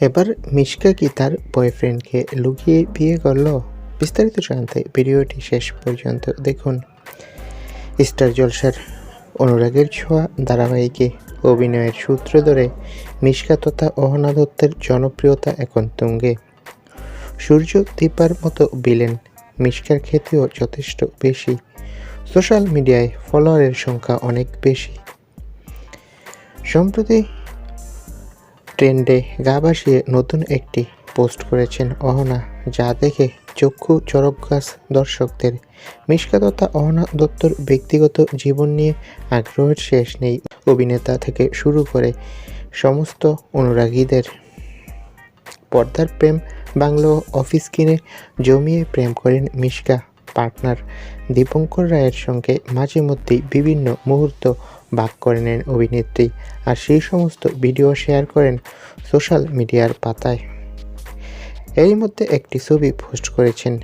এবার মিশকা কি তার বয়ফ্রেন্ডকে লুকিয়ে বিয়ে করল? বিস্তারিত জানতে ভিডিওটি শেষ পর্যন্ত দেখুন। স্টার জলসার অনুরাগের ছোঁয়া ধারাবাহিকে অভিনয়ের সূত্র ধরে মিশকা তথা অহনা দত্তের জনপ্রিয়তা এখন তুঙ্গে। সূর্য দীপার মতো বিলেন মিশকার খ্যাতিও যথেষ্ট বেশি। সোশ্যাল মিডিয়ায় ফলোয়ারের সংখ্যা অনেক বেশি। সম্প্রতি ট্রেন্ডে গা ভাসিয়ে নতুন একটি পোস্ট করেছেন অহনা, যা দেখে চক্ষু চরক গাছ দর্শকদের। মিশকা তথা অহনা দত্তর ব্যক্তিগত জীবন নিয়ে আগ্রহের শেষ নেই। অভিনেতা থেকে শুরু করে সমস্ত অনুরাগীদের। পর্দার প্রেম বাংলো অফিস কিনে জমিয়ে প্রেম করেন মিশকা। পার্টনার দীপঙ্কর রায়ের সঙ্গে মাঝে মধ্যেই বিভিন্ন মুহূর্ত ভাগ করে নেন অভিনেত্রী আর সেই সমস্ত ভিডিও শেয়ার করেন সোশ্যাল মিডিয়ার পাতায়। এরই মধ্যে একটি ছবি পোস্ট করেছেন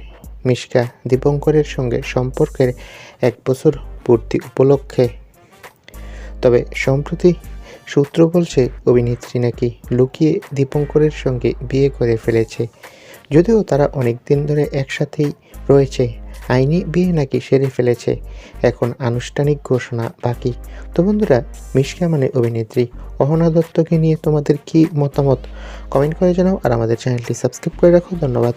মিশকা দীপঙ্করের সঙ্গে সম্পর্কের এক বছর পূর্তি উপলক্ষে। তবে সম্প্রতি সূত্র বলছে, অভিনেত্রী নাকি লুকিয়ে দীপঙ্করের সঙ্গে বিয়ে করে ফেলেছে, যদিও তারা অনেক দিন ধরে একসাথেই রয়েছে। আইনি বিয়ে নাকি সেরে ফেলেছে? এখন আনুষ্ঠানিক ঘোষণা বাকি। তো বন্ধুরা, মিশকা মানে অভিনেত্রী অহনা দত্তকে নিয়ে তোমাদের কি মতামত? কমেন্ট করে জানাও আর আমাদের চ্যানেলটি সাবস্ক্রাইব করে রাখো। ধন্যবাদ।